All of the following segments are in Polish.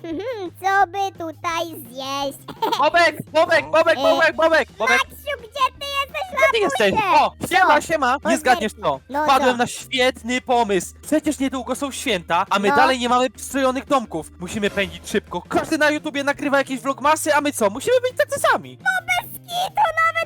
Hmm, co by tutaj zjeść? Bobek, Bobek, Bobek, Bobek, Bobek, Bobek. Maksiu, gdzie ty jesteś, Gdzie ty jesteś? O, siema, siema. Nie Pozdro- zgadniesz co. No Wpadłem co? na świetny pomysł. Przecież niedługo są święta, a my No. dalej nie mamy strojonych domków. Musimy pędzić szybko. Każdy na YouTubie nagrywa jakieś vlogmasy, a my co? Musimy być tacy sami. Bez kitu nawet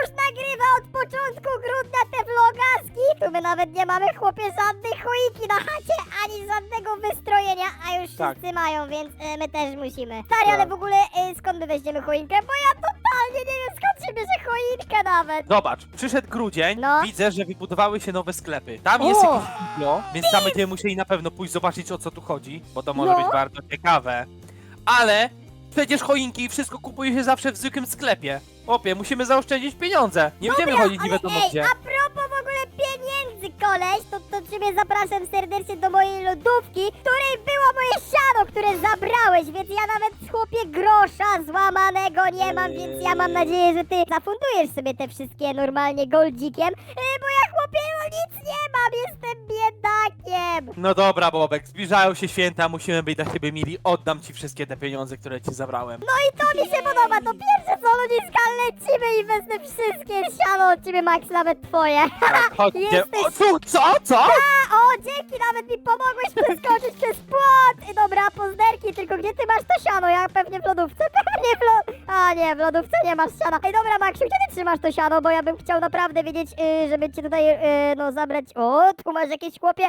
już nagrywa od początku grudnia te vlogaski. Tu my nawet nie mamy chłopie żadnej choinki na chacie, ani żadnego wystrojenia, a już Tak. wszyscy mają, więc e, my też musimy. Stary, ale w ogóle e, skąd my weźmiemy choinkę? Bo ja totalnie nie wiem skąd się bierze choinkę nawet. Zobacz, przyszedł grudzień, No. widzę, że wybudowały się nowe sklepy. Tam jest O! jakieś iglo, więc tam będziemy musieli na pewno pójść zobaczyć o co tu chodzi, bo to może No. być bardzo ciekawe. Ale przecież choinki i wszystko kupuje się zawsze w zwykłym sklepie. Opie, musimy zaoszczędzić pieniądze. Nie będziemy chodzić nie wiadomo ej, gdzie. a propos w ogóle pieniędzy, koleś, to, to ciebie zapraszam serdecznie do mojej lodówki, której było moje siano, które zabrałeś, więc ja nawet chłopie grosza złamanego nie mam, więc ja mam nadzieję, że ty zafundujesz sobie te wszystkie normalnie goldzikiem, bo ja chłopie no nic nie mam, jestem biedakiem. No dobra, Bobek, zbliżają się święta, musimy być dla siebie mili. Oddam ci wszystkie te pieniądze, które ci zabrałem. No i to mi się podoba, to pierwsze co ludziska, lecimy i wezmę wszystkie siano od ciebie, Max, nawet twoje. Tak, chodźcie. Jesteś- O, co? Co? Co? A, o, dzięki, nawet mi pomogłeś przeskoczyć przez płot! Dobra, pozderki, tylko gdzie ty masz to siano? Ja pewnie w lodówce, pewnie w lo... A nie, w lodówce nie masz siana. Ej, dobra, Maksiu, gdzie ty trzymasz to siano? Bo ja bym chciał naprawdę wiedzieć, y, żeby ci tutaj, y, no, zabrać... O, tu masz jakieś, chłopie,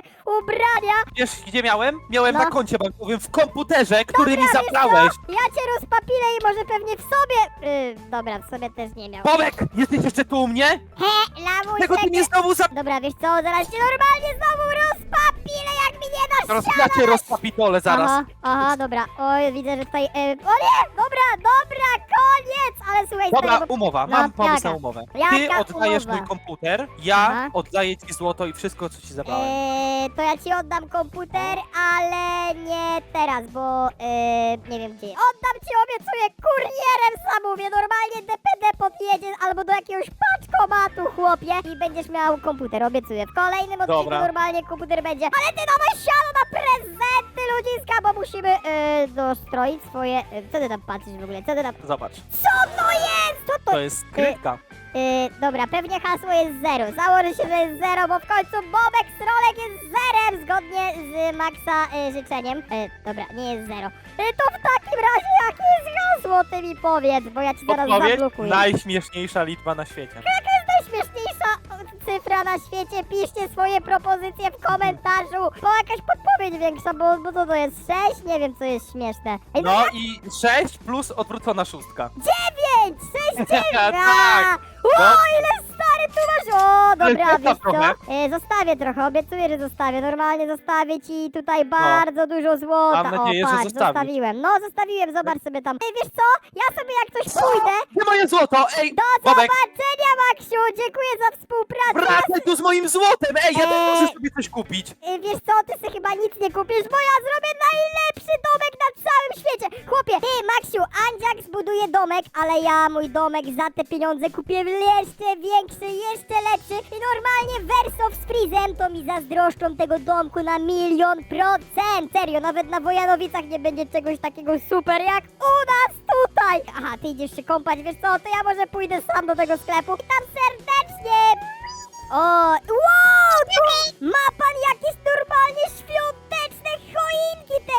ubrania! Wiesz, gdzie miałem? Miałem No. na koncie bankowym w komputerze, który mi Wiesz co? zabrałeś. Ja cię rozpapilę i może pewnie w sobie... Y, dobra, w sobie też nie miał. Bobek, jesteś jeszcze tu u mnie? He, lamuś, Tego ty mnie znowu za... Dobra, wiesz co, zaraz cię normalnie znowu rozpapilę, jak mi nie dasz siana! ja cię rozpapitolę zaraz. Aha, aha, dobra. Oj, widzę, że tutaj. E, o nie! Dobra, dobra, koniec! Ale słuchaj, Dobra, stary, bo... umowa, No, mam pomysł na umowę. Jaka Ty oddajesz umowa? mój komputer, ja Aha. oddaję ci złoto i wszystko, co ci zabrałem. E, to ja ci oddam komputer, ale nie teraz, bo e, nie wiem gdzie. Oddam ci, obiecuję, kurierem zamówię. Normalnie DPD podjedzie albo do jakiegoś paczkomatu, chłopie, i będziesz miał komputer, obiecuję. W kolejnym odcinku Dobra. normalnie komputer będzie. Ale ty dawaj siano na prezenty, ludziska, bo musimy e, dostroić swoje... E, co ty tam patrzysz w ogóle? Co ty tam... Zobacz, Co to jest? Co to to jest skrytka. Yy, dobra, pewnie hasło jest zero. Założę się, że jest zero, bo w końcu Bobek Srolek jest zerem zgodnie z Maxa y, życzeniem. Yy, dobra, nie jest zero. Yy, to w takim razie jakie jest hasło, ty mi powiedz, bo ja ci zaraz Odpowiedź, zablokuję. najśmieszniejsza liczba na świecie. Cyfra na świecie? Piszcie swoje propozycje w komentarzu, bo jakaś podpowiedź większa, bo, bo co to jest? 6? Nie wiem, co jest śmieszne. Ej, No i 6 plus odwrócona szóstka. 9! 6, 9! Tak. O, No. ile stary tu masz! O, dobra, wiesz trochę. co? E, zostawię trochę, obiecuję, że zostawię. Normalnie zostawię ci tutaj bardzo dużo złota. No. Mam nadzieję, o, że patrz, zostawisz. zostawiłem. No, zostawiłem, zobacz sobie tam. Ej, wiesz co? Ja sobie jak coś pójdę. Gdzie moje złoto? Ej, Do Bobek, zobaczenia, Maksiu! Dziękuję za współpracę. wracaj tu z moim złotem! Ej, ja też muszę sobie coś kupić. E, wiesz co, ty sobie chyba nic nie kupisz, bo ja zrobię najlepszy domek na całym świecie. Chłopie, ty, Maksiu, Andziak zbuduje domek, ale ja mój domek za te pieniądze kupię jeszcze większy, jeszcze lepszy i normalnie Wersow z Frizem to mi zazdroszczą tego domku na milion procent. Serio, nawet na Wojanowicach nie będzie czegoś takiego super jak u nas tutaj. Aha, ty idziesz się kąpać, wiesz co, to ja może pójdę sam do tego sklepu. Witam serdecznie. O, wow, tu ma pan jakieś normalnie świąteczne choinki teraz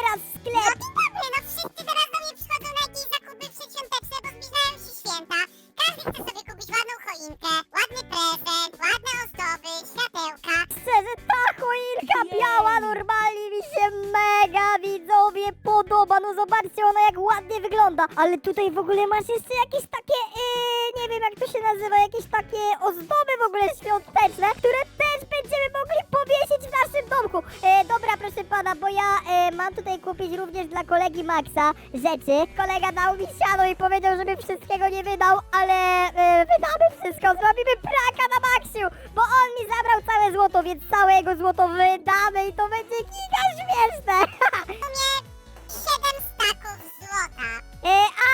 wygląda. Ale tutaj w ogóle masz jeszcze jakieś takie, yy, nie wiem jak to się nazywa, jakieś takie ozdoby w ogóle świąteczne, które też będziemy mogli powiesić w naszym domku. E, dobra, proszę pana, bo ja e, mam tutaj kupić również dla kolegi Maxa rzeczy. Kolega dał mi siano i powiedział, żeby wszystkiego nie wydał, ale e, wydamy wszystko, zrobimy praka na Maxiu, bo on mi zabrał całe złoto, więc całe jego złoto wydamy i to będzie giga śmieszne. W sumie 7 staków złota. e, a,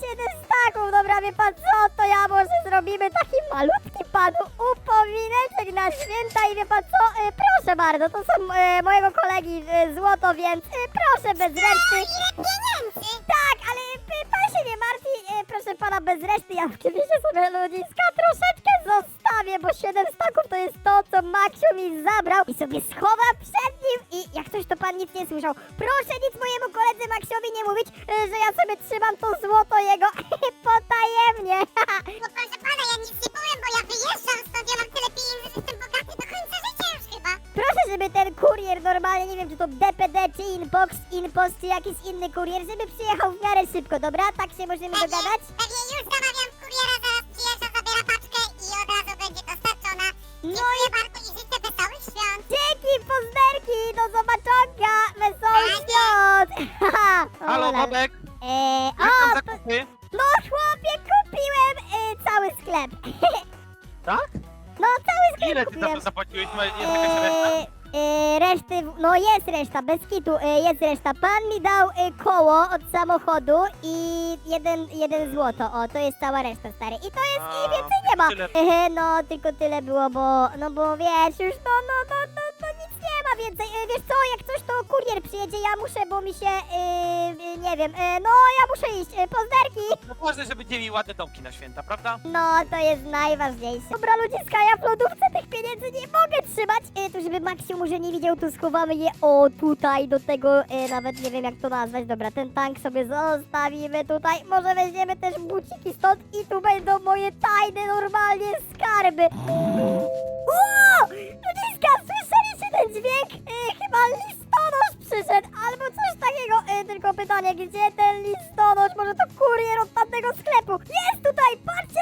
7 staków, dobra, wie pan co, to ja może zrobimy taki malutki panu upomineczek na święta i wie pan co? E, proszę bardzo, to są e, mojego kolegi e, złoto, więc e, proszę bez reszty. Ile pieniędzy? Tak, ale e, pan się nie martwi, e, proszę pana bez reszty. Ja oczywiście sobie ludziska troszeczkę zostawię, bo 7 staków to jest to, co Maksiu mi zabrał i sobie schowam przed nim i jak coś to pan nic nie słyszał. Proszę nic mojemu koledze Maksiowi nie mówić, e, że ja sobie trzymam to złoto jego potajemnie. No proszę pana, ja nic nie powiem, bo ja wyjeżdżam stąd, ja mam tyle pieniędzy, że jestem bogaty do końca życia już chyba. Proszę, żeby ten kurier normalnie, nie wiem czy to DPD, czy Inbox, Inpost, czy jakiś inny kurier, żeby przyjechał w miarę szybko, dobra? Tak się możemy dogadać? Pewnie już zamawiam kuriera, zaraz Dziękuję bardzo i życzę wesołych świąt. Dzięki, pozderki, do zobaczonka, wesołych świąt! Haha, Halo, Ola. Bobek! Eee, Jak o, tam to, zakupy? no chłopie, kupiłem e, cały sklep. Tak? No, cały sklep Ile ty za kupiłem. to zapłaciłeś? Ma- Jest jakaś reszta? No jest reszta, bez kitu, e, jest reszta. Pan mi dał e, koło od samochodu i jeden, jeden złoto, o, to jest cała reszta, stary. I to jest, i A, więcej nie ma. tyle. Ehe, no, tylko tyle było, bo, no bo wiesz, już no, no, no, no, ma więcej. E, wiesz co, jak coś to kurier przyjedzie, ja muszę, bo mi się, e, e, nie wiem, no, ja muszę iść, e, pozderki. No ważne, że będziemy mieli ładne domki na święta, prawda? No, to jest najważniejsze. Dobra, ludziska, ja w lodówce tych pieniędzy nie mogę trzymać. Tu, żeby Maksiu może nie widział, tu schowamy je o tutaj do tego, nawet nie wiem jak to nazwać. Dobra, ten tank sobie zostawimy tutaj. Może weźmiemy też buciki stąd i tu będą moje tajne, normalnie skarby. O! Ludziska, słyszeliście ten dźwięk? E, chyba listonosz przyszedł, albo coś takiego. E, tylko pytanie, gdzie ten listonosz? Może to kurier od tamtego sklepu? Jest tutaj, patrzcie,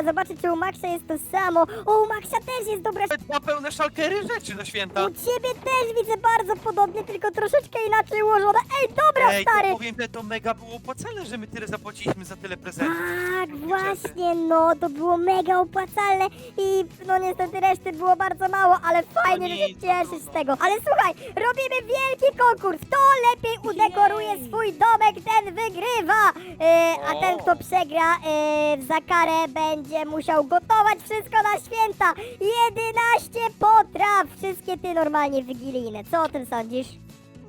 Dobra, zobaczcie, czy u Maxa jest to samo. O, u Maxa też jest, dobra. Dwa pełne szalkery rzeczy na święta. U ciebie też widzę bardzo podobnie, tylko troszeczkę inaczej ułożone. Ej, dobra, Ej, stary. to powiem, że to mega było opłacalne, że my tyle zapłaciliśmy za tyle prezentów. Tak, właśnie, no, to było mega opłacalne i no niestety reszty było bardzo mało, ale fajnie, że się nic, cieszysz z tego. Ale słuchaj, robimy wielki konkurs. Kto lepiej udekoruje swój domek, ten wygrywa. E, a ten, kto przegra e, za karę, będzie musiał gotować wszystko na święta. 11 potraw, wszystkie ty normalnie wigilijne. Co o tym sądzisz?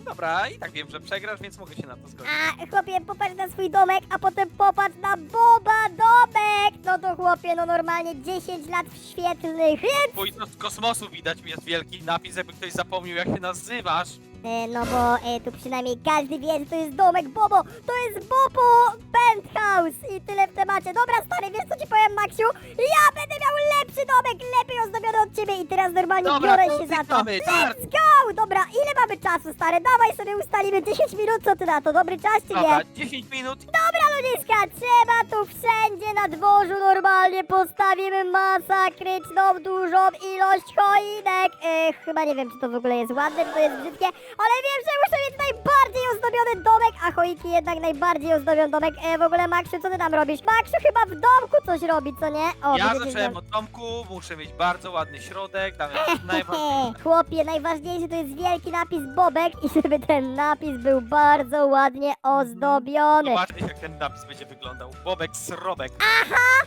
Dobra, i tak wiem, że przegrasz, więc mogę się na to zgodzić. A chłopie, popatrz na swój domek, a potem popatrz na Boba domek! No to chłopie, no normalnie 10 lat świetlnych, więc... To z kosmosu widać mi jest wielki napis, jakby ktoś zapomniał jak się nazywasz. E, no bo e, tu przynajmniej każdy wie, że to jest domek Bobo, to jest Bobo Penthouse i tyle w temacie. Dobra stary, wiesz co ci powiem Maksiu? Ja będę miał lepszy domek, lepiej ozdobiony od ciebie i teraz normalnie Dobra, biorę się za to. Let's go! Dobra, ile mamy czasu stary? Dawaj sobie ustalimy 10 minut, co ty na to? Dobry czas czy nie? Dobra, 10 minut. Dobra ludziska, trzeba tu wszędzie na dworzu normalnie postawimy masakryczną dużą ilość choinek. E, chyba nie wiem, czy to w ogóle jest ładne, czy to jest brzydkie, ale wiem, że muszę mieć najbardziej ozdobiony domek, a choinki jednak najbardziej ozdobiony domek. E, w ogóle Maksiu, co ty tam robisz? Maksiu chyba w domku coś robi, co nie? O, Ja widzę, zacząłem od domku, muszę mieć bardzo ładny środek, tam jest najważniejsze. Chłopie, najważniejszy to jest wielki napis Bobek i żeby ten napis był bardzo ładnie ozdobiony. Zobaczcie jak ten napis będzie wyglądał. Bobek, srobek.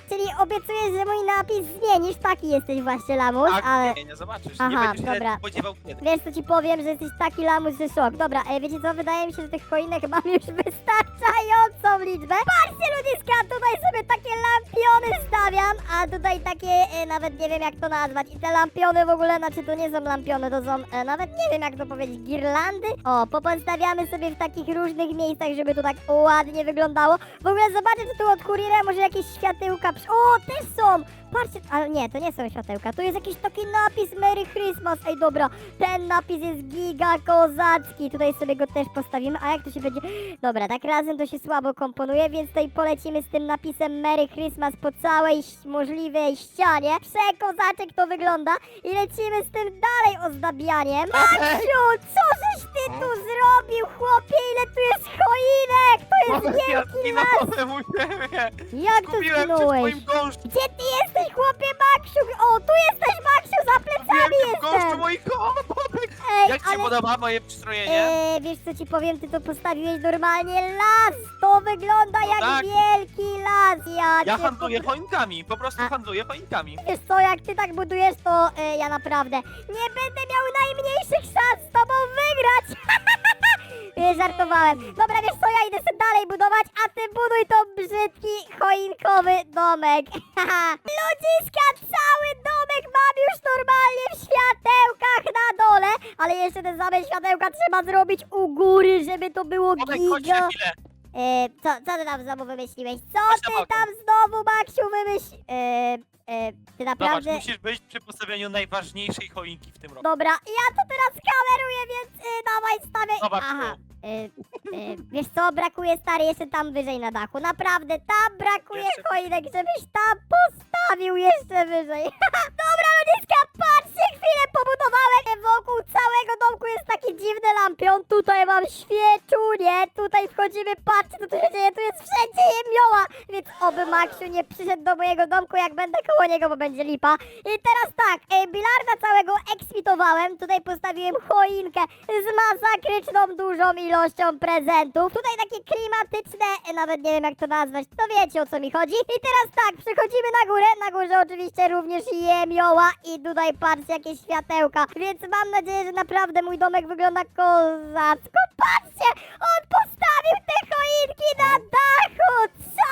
Czyli obiecujesz, że mój napis zmienisz, taki jesteś właśnie lamus, Tak, ale... nie, nie zobaczysz. Aha, nie będziesz się dobra. spodziewał kiedy. Wiesz co ci powiem, że jesteś taki lamus, że szok. Dobra, e, wiecie co, wydaje mi się, że tych choinek mam już wystarczającą liczbę. Patrzcie ludziska, tutaj sobie takie lampiony stawiam, a tutaj takie, e, nawet nie wiem jak to nazwać. I te lampiony w ogóle, znaczy to nie są lampiony, to są, e, nawet nie wiem jak to powiedzieć, girlandy? O, popostawiamy sobie w takich różnych miejscach, żeby to tak ładnie wyglądało. W ogóle zobaczę, czy tu od może jakieś światełka przy... O, też są! Patrzcie, ale nie, to nie są światełka, tu jest jakiś taki napis Merry Christmas. Ej, dobra, ten napis jest giga kozacki. Tutaj sobie go też postawimy, a jak to się będzie... Dobra, tak razem to się słabo komponuje, więc tutaj polecimy z tym napisem Merry Christmas po całej możliwej ścianie. Przekozaczek to wygląda i lecimy z tym dalej ozdabianiem. Maksiu, co żeś ty tu zrobił, chłopie? Ile tu jest choinek? To jest wielki las. zginąłem u siebie. Jak tu Kupiłem przed zginąłeś? twoim. Gdzie ty jesteś, chłopie Maksiu? O, tu jesteś, Maksiu, za plecami Kupiłem cię w gąszczu jestem. Bobek. Ej, Jak ci ale... podoba moje przystrojenie? Eee, wiesz co ci powiem, ty to postawiłeś normalnie las! To wygląda jak tak. wielki las! Ja, Ja cię handluję choinkami, po prostu A- handluję choinkami. Wiesz co, jak ty tak budujesz, to e, ja naprawdę nie będę miał najmniejszych szans z tobą wygrać! Nie, żartowałem. Dobra, wiesz co, ja idę sobie dalej budować, a ty buduj to brzydki, choinkowy domek. Ludziska, cały domek mam już normalnie w światełkach na dole, ale jeszcze te same światełka trzeba zrobić u góry, żeby to było Tomek, chodź giga. chwilę. E, co, co ty tam znowu wymyśliłeś? Co Chodź na ty balkon. tam znowu, Maksiu, wymyśl... E, e, ty Zobacz, naprawdę... musisz być przy postawieniu najważniejszej choinki w tym roku. Dobra, ja to teraz kameruję, więc y, dawaj stawiaj. Zobacz Aha. tu. Y, y, wiesz co, brakuje stary jeszcze tam wyżej na dachu. Naprawdę, tam brakuje Jeszcze choinek, żebyś tam postawił jeszcze wyżej. Dobra, ludziska, patrzcie, chwilę pobudowałem. Wokół całego domku jest taki dziwny lampion. Tutaj mam świeczunie, tutaj wchodzimy, patrzcie, co tu się dzieje, tu jest wszędzie jemioła. Więc oby Maksiu nie przyszedł do mojego domku, jak będę koło niego, bo będzie lipa. I teraz tak, e, bilarda całego eksmitowałem. Tutaj postawiłem choinkę z masakryczną dużą ilością prezentów. Tutaj takie klimatyczne, e, nawet nie wiem jak to nazwać, to wiecie o co mi chodzi. I teraz tak, przechodzimy na górę. Na górze oczywiście również jemioła i tutaj patrzcie jakie światełka. Więc mam nadzieję, że naprawdę mój domek wygląda kozacko. Patrzcie, on postawił te choinki na dachu, co?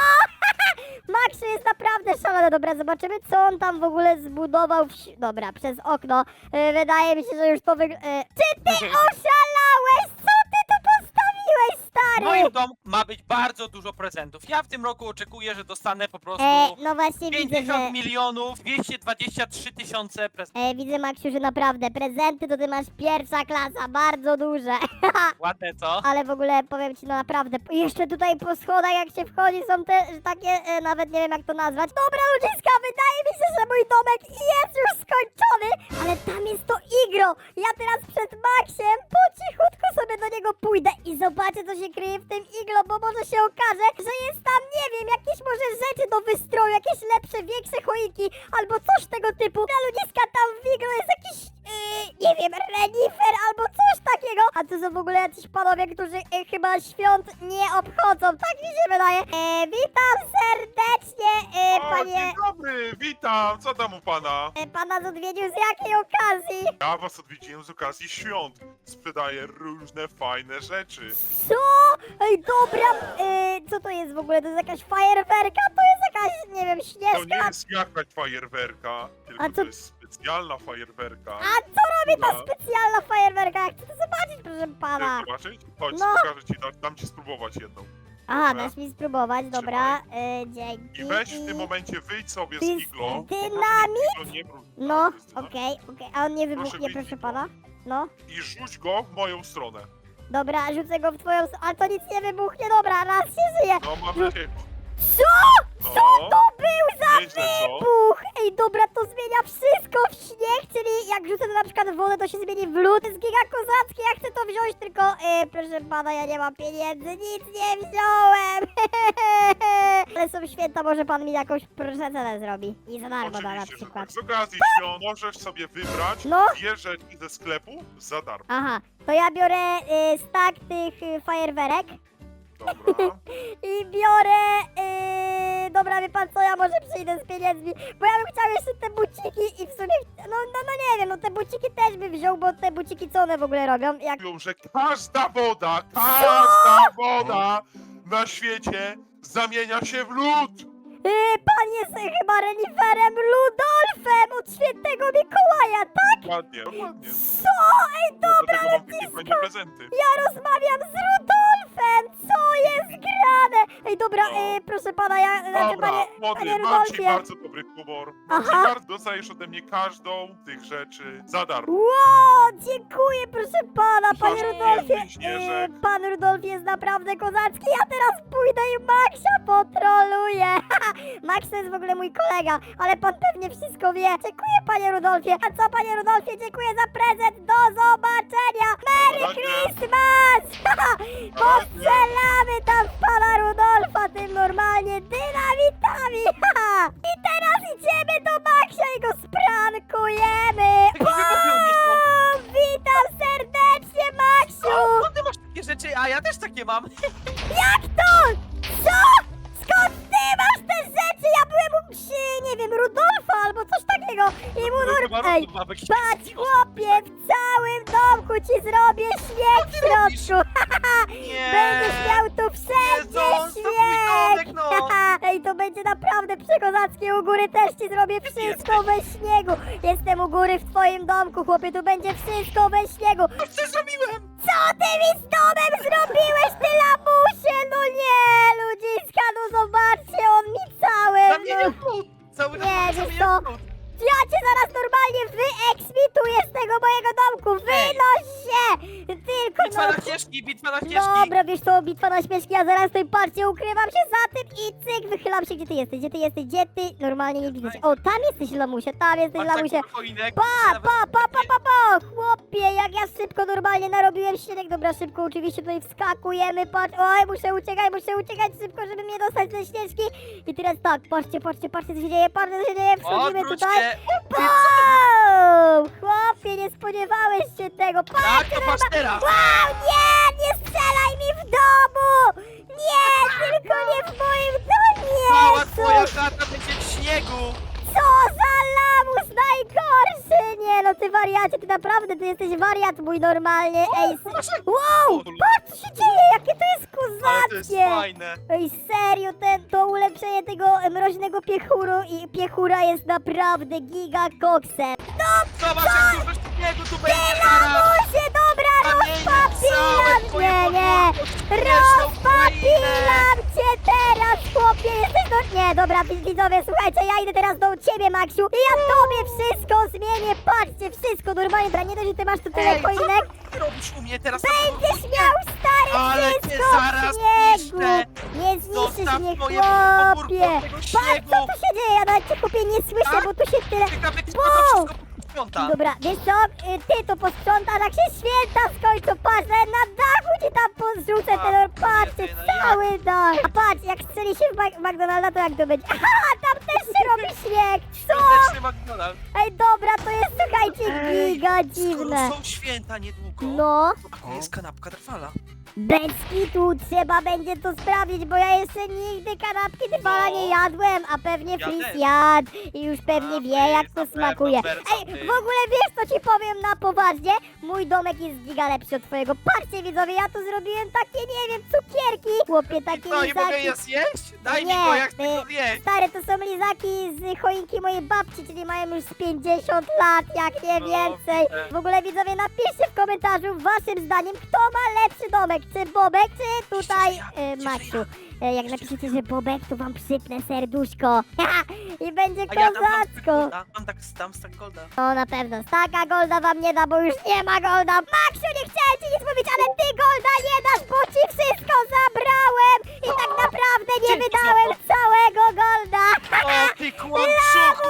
Maksiu jest naprawdę szalony. Dobra, zobaczymy, co on tam w ogóle zbudował. W... Dobra, przez okno. E, wydaje mi się, że już to wygląda... E, czy ty oszalałeś? W moim domu ma być bardzo dużo prezentów. Ja w tym roku oczekuję, że dostanę po prostu E, no właśnie widzę, 50 że... milionów 223 tysiące prezentów. E, widzę, Maksiu, że naprawdę prezenty to ty masz pierwsza klasa, bardzo duże. Ładne, co? Ale w ogóle powiem ci, no naprawdę, jeszcze tutaj po schodach jak się wchodzi są te że takie, e, nawet nie wiem jak to nazwać. Dobra ludziska, wydaje mi się, że mój domek jest już skończony, ale tam jest to igro. Ja teraz przed Maxiem po cichutku sobie do niego pójdę i zobaczę co się kryje w tym iglo, bo może się okaże, że jest tam, nie wiem, jakieś może rzeczy do wystroju, jakieś lepsze, większe choinki, albo coś tego typu. Na ludziska tam w iglo jest jakiś, yy, nie wiem, renifer albo coś takiego. A to są w ogóle jacyś panowie, którzy e, chyba świąt nie obchodzą, tak mi się wydaje. E, witam serdecznie, e, O, panie... dzień dobry, witam, co tam u pana? E, pana odwiedził z jakiej okazji? Ja was odwiedziłem z okazji świąt. Sprzedaję różne fajne rzeczy. Co? Ej, dobra, e, co to jest w ogóle? To jest jakaś fajerwerka? To jest jakaś, nie wiem, To śnieżka? nie jest jakaś fajerwerka, tylko A co- to jest specjalna fajerwerka. A co robi ta Dobra. specjalna fajerwerka? Ja chcę to zobaczyć, proszę pana. Chcesz zobaczyć? Chodź, No. pokażę ci, dam, dam ci spróbować jedną. Aha, Dobra. dasz mi spróbować, dobra, e, dzięki. I weź w tym momencie, wyjdź sobie z iglo. dynamit? Nie No, to jest dynamit. okej, okej, a on nie wybuchnie, wyjść proszę pana? No, I rzuć go w moją stronę. Dobra, rzucę go w twoją... Ale to nic nie wybuchnie, dobra, raz się żyje. No, mam nadzieję. Co? No, To był za nieźle, co? wybuch! Ej, dobra, to zmienia wszystko w śnieg, czyli jak rzucę to na przykład w wodę, to się zmieni w lód. To jest giga kozackie, ja chcę to wziąć, tylko... E, proszę pana, ja nie mam pieniędzy, nic nie wziąłem! Ale są święta, może pan mi jakąś prezenę zrobi. I za darmo da na Oczywiście, że przykład. tak. Z okazji świąt możesz sobie wybrać No. dwie rzeczy ze sklepu za darmo. Aha, to ja biorę y, stak tych y, fajerwerek Dobra. i biorę... Y, dobra, wie pan co, ja może przyjdę z pieniędzmi, bo ja bym chciał jeszcze te buciki i w sumie... No, no, no nie wiem, no te buciki też by wziął, bo te buciki co one w ogóle robią? Jak... Mówią, że każda woda, każda woda na świecie zamienia się w lód. Y, pan jest chyba reniferem Ludolfem od świętego Mikołaja, tak? Dokładnie, dokładnie. Co? Ej, dobra, Dlatego mam takie fajne prezenty. Ja rozmawiam z Rudolfem! Co jest grane? Ej, dobra, No. y, proszę pana, ja... Znaczy, Dobra, panie, młody, mam ci Rudolfie... bardzo dobry humor. Mam ci Aha. bardzo, dostajesz ode mnie każdą z tych rzeczy za darmo. Wow, dziękuję, proszę pana, panie Masz Rudolfie. piękny śnieżek. E, pan Rudolf jest naprawdę kozacki. Ja teraz pójdę i Maxia potroluję. Max to jest w ogóle mój kolega, ale pan pewnie wszystko wie. Dziękuję, panie Rudolfie. A co, panie Rudolfie, dziękuję za prezent. Do zobaczenia. Merry. Christmas! Postrzelamy tam w pana Rudolfa tym normalnie dynamitami. I teraz idziemy do Maxia i go sprankujemy. Jakiś wybuch miał Wow, Witam serdecznie! ja też takie mam. Jak to? Co? Nie wiem, Rudolfa albo coś takiego. I mu nur... Ej, patrz chłopie, w całym domku ci zrobię śnieg w środku. Nie. Będziesz miał tu wszędzie Jezu, to mój domek, śnieg. no. Ej, to będzie naprawdę przekozackie. U góry też ci zrobię wszystko we śniegu. Jestem u góry w twoim domku, chłopie, tu będzie wszystko we śniegu. Co zrobiłem? Co ty mi z domem zrobiłeś, ty lamusie? No nie, patrzcie, ukrywam się za tym i cyk, wychylam się, gdzie ty jesteś, gdzie ty jesteś, gdzie ty? Normalnie nie widzę cię. O, tam jesteś, lamusie, tam jesteś, lamusie. Pa, pa, pa, pa, pa, pa! Chłopie, jak ja szybko normalnie narobiłem śnieg. Dobra, szybko oczywiście tutaj wskakujemy, patrz. Oj, muszę uciekać, muszę uciekać szybko, żeby mnie dostać ze śnieżki. I teraz tak, patrzcie, patrzcie, patrzcie, co się dzieje, patrzcie, co się dzieje. Wchodzimy Odwróć tutaj. się. Bum! Chłopie, nie spodziewałeś się tego. Tak, Patrz, to patrz teraz. Wow, nie, nie strzelaj mi w domu! Nie, tylko nie w moim domu! Cała Nie, twoja co, chata będzie w śniegu. co za lamus najgorszy! Nie no, ty wariacie, ty naprawdę, ty jesteś wariat mój normalnie. Ej, wow, patrz co się dzieje, jakie to jest Ale to jest kozackie! fajne. Ej, serio, ten, to ulepszenie tego e, mroźnego piechuru i piechura jest naprawdę giga koksem. No, Zobacz, jak dużo śniegu tu teraz, chłopie, jesteś do... Nie, dobra, wi- widzowie, słuchajcie, ja idę teraz do ciebie, Maksiu, i ja tobie wszystko zmienię, patrzcie, wszystko normalnie, dobra, nie dość, że ty masz tu tyle Ej, co koinek, ty robisz u mnie teraz? będziesz miał, stary, Ale cię wszystko zaraz w śniegu! zniszczę. Nie zniszczysz Zostaw mnie, moje podwórko chłopie! tego Patrz, śniegu. co tu się dzieje, ja nawet cię, chłopie, nie słyszę, Tak? bo tu się tyle... Ciekawe, kto Wow. to wszystko posprząta. Dobra, wiesz co? Y, Ty to posprzątasz, jak się święta skończą, patrz, nawet na dachu ci tam podrzucę A, ten, patrzcie, nie, no cały dach. A patrz, jak strzeli się w Mac- McDonalda, to jak to będzie? Aha, tam też się robi śnieg, co? Świąteczny McDonald's. Ej, dobra, to jest, słuchajcie, giga dziwne. Skoro są święta niedługo, No, to jest kanapka trwala. Bez kitu, trzeba będzie to sprawdzić, bo ja jeszcze nigdy kanapki trwala nie jadłem, a pewnie Ja Fris też. jadł i już pewnie A, wie, jak to pewno, smakuje. Ej, ty. w ogóle wiesz, co ci powiem na poważnie? Mój domek jest giga lepszy od twojego. Patrzcie, widzowie, ja tu zrobiłem takie, nie wiem, cukierki. Chłopie, takie No i mogę lizaki. je zjeść? Daj mi Nie, go, jak chcę go zjeść. Stare, to są lizaki z choinki mojej babci, czyli mają już z 50 lat, jak nie No, więcej. widzę. W ogóle widzowie, napiszcie w komentarzu waszym zdaniem, kto ma lepszy domek, czy e, Bobek, e, czy tutaj y, e, Maksiu. Jak napiszecie, że Bobek, to wam przypnę serduszko. I będzie A ja mam kozacko. Stackolda, mam tak, tam Stack Golda. No na pewno, staka Golda wam nie da, bo już nie ma Golda. Maksiu, nie chciałem ci nic mówić, ale ty Golda nie dasz, bo ci wszystko zabrałem. I tak naprawdę nie Dzięki wydałem całego Golda. O, ty kłamczuchu,